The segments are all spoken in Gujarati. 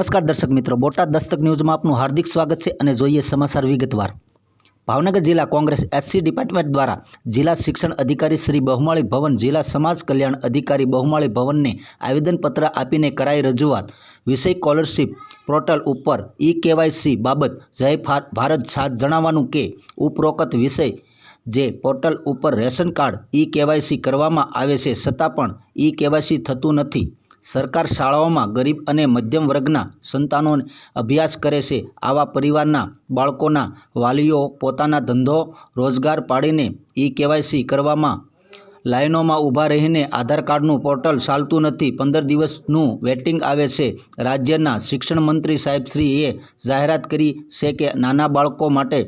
નમસ્કાર દર્શક મિત્રો. બોટાદ દસ્તક ન્યૂઝમાં આપનું હાર્દિક સ્વાગત છે અને જોઈએ સમાચાર વિગતવાર. ભાવનગર જિલ્લા કોંગ્રેસ એસસી ડિપાર્ટમેન્ટ દ્વારા જિલ્લા શિક્ષણ અધિકારી શ્રી બહુમાળી ભવન, જિલ્લા સમાજ કલ્યાણ અધિકારી બહુમાળી ભવનને આવેદનપત્ર આપીને કરાઈ રજૂઆત. વિષય સ્કોલરશીપ પોર્ટલ ઉપર ઈ કેવાયસી બાબત જય ભારત સાથ જણાવવાનું કે ઉપરોક્ત વિષય જે પોર્ટલ ઉપર રેશન કાર્ડ ઈ કેવાયસી કરવામાં આવે છે, છતાં પણ ઈ કેવાયસી થતું નથી. સરકાર શાળાઓમાં ગરીબ અને મધ્યમ વર્ગના સંતાનો અભ્યાસ કરે છે. આવા પરિવારના બાળકોના વાલીઓ પોતાના ધંધો રોજગાર પાડીને ઈ કેવાયસી કરવામાં લાઈનોમાં ઊભા રહીને આધાર કાર્ડનું પોર્ટલ ચાલતું નથી. પંદર દિવસનું વેટિંગ આવે છે. રાજ્યના શિક્ષણ મંત્રી સાહેબશ્રીએ જાહેરાત કરી છે કે નાના બાળકો માટે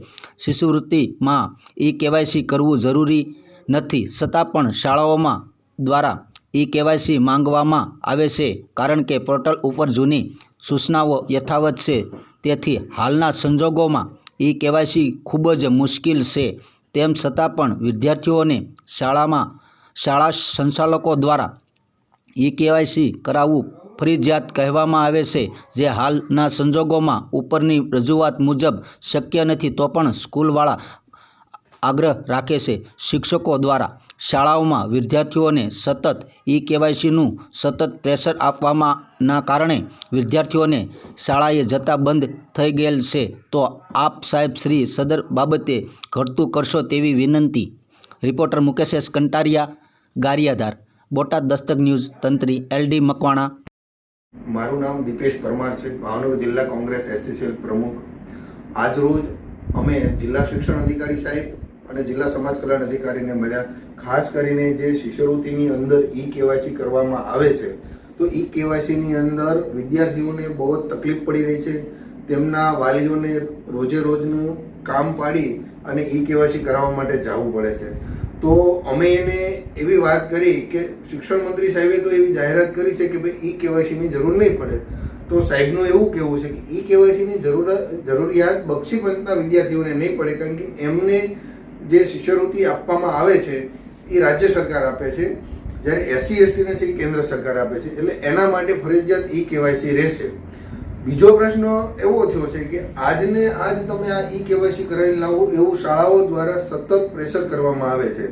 શિષ્યવૃત્તિમાં ઈ કેવાયસી કરવું જરૂરી નથી. છતાં પણ શાળાઓમાં દ્વારા ઈ કેવાયસી માંગવામાં આવે છે કારણ કે પોર્ટલ ઉપર જૂની સૂચનાઓ યથાવત છે. તેથી હાલના સંજોગોમાં ઈ કેવાયસી ખૂબ જ મુશ્કેલ છે. તેમ છતાં પણ વિદ્યાર્થીઓને શાળામાં, શાળા સંચાલકો દ્વારા ઈ કેવાયસી કરાવવું ફરજિયાત કહેવામાં આવે છે. જે હાલના સંજોગોમાં ઉપરની રજૂઆત મુજબ શક્ય નથી તો પણ સ્કૂલવાળા આગ્રહ રાખે છે શિક્ષકો દ્વારા. શાળાઓમાં વિદ્યાર્થીઓને સતત ઈ કેવાયસીનું સતત પ્રેશર આપવામાંના કારણે વિદ્યાર્થીઓને શાળાએ જતા બંધ થઈ ગયેલ છે. તો આપ સાહેબ શ્રી સદર બાબતે ઘટતું કરશો તેવી વિનંતી. Reporter Mukesh S Kantariya, Gariadhar. Botad Dastak news તંત્રી LD Makwana. મારું નામ દીપેશ પરમાર છે. ભાવનગર જિલ્લા કોંગ્રેસ એસસીસીએલ પ્રમુખ. આજરોજ અમે જિલ્લા શિક્ષણ અધિકારી સાહેબ અને જિલ્લા સમાજ કલ્યાણ અધિકારીને મળ્યા. ખાસ કરીને જે શિષ્યવૃત્તિની અંદર ઈ કેવાયસી કરવામાં આવે છે, તો ઈ કેવાયસીની અંદર વિદ્યાર્થીઓને બહુ જ તકલીફ પડી રહી છે. તેમના વાલીઓને રોજે રોજનું કામ પાડી અને ઈ કેવાયસી કરાવવા માટે જવું પડે છે. તો અમે એને એવી વાત કરી કે શિક્ષણ મંત્રી સાહેબે તો એવી જાહેરાત કરી છે કે ભાઈ ઈ કેવાયસીની જરૂર નહીં પડે. તો સાહેબનું એવું કહેવું છે કે ઈ કેવાયસીની જરૂર, જરૂરિયાત બક્ષી પંથના વિદ્યાર્થીઓને નહીં પડે, કારણ કે એમને જે શિષ્યવૃત્તિ આપવામાં આવે છે, એ રાજ્ય સરકાર આપે છે. જ્યારે એસસી એસટીને છે, એ કેન્દ્ર સરકાર આપે છે. એટલે એના માટે ફરજિયાત ઈ કેવાયસી રહેશે. બીજો પ્રશ્ન એવો થયો છે કે આજને આજ તમે આ ઈ કેવાયસી કરાવી લાવો એવું શાળાઓ દ્વારા સતત પ્રેશર કરવામાં આવે છે.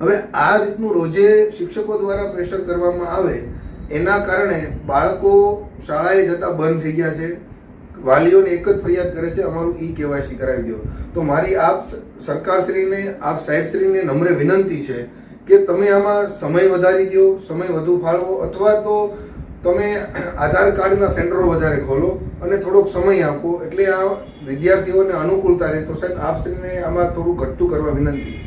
હવે આ રીતનું રોજે શિક્ષકો દ્વારા પ્રેશર કરવામાં આવે, એના કારણે બાળકો શાળાએ જતા બંધ થઈ ગયા છે. વાલીઓને એક જ ફરિયાદ કરે છે, અમારું ઈ કેવાયસી કરાવી દો. તો મારી આપ સરકારશ્રીને, આપ સાહેબશ્રીને નમ્ર વિનંતી છે કે તમે આમાં સમય વધારી દો, સમય વધુ ફાળવો, અથવા તો તમે આધાર કાર્ડના સેન્ટરો વધારે ખોલો અને થોડોક સમય આપો. એટલે આ વિદ્યાર્થીઓને અનુકૂળતા રહે. તો સાહેબ, આપશ્રીને આમાં થોડું ઘટતું કરવા વિનંતી.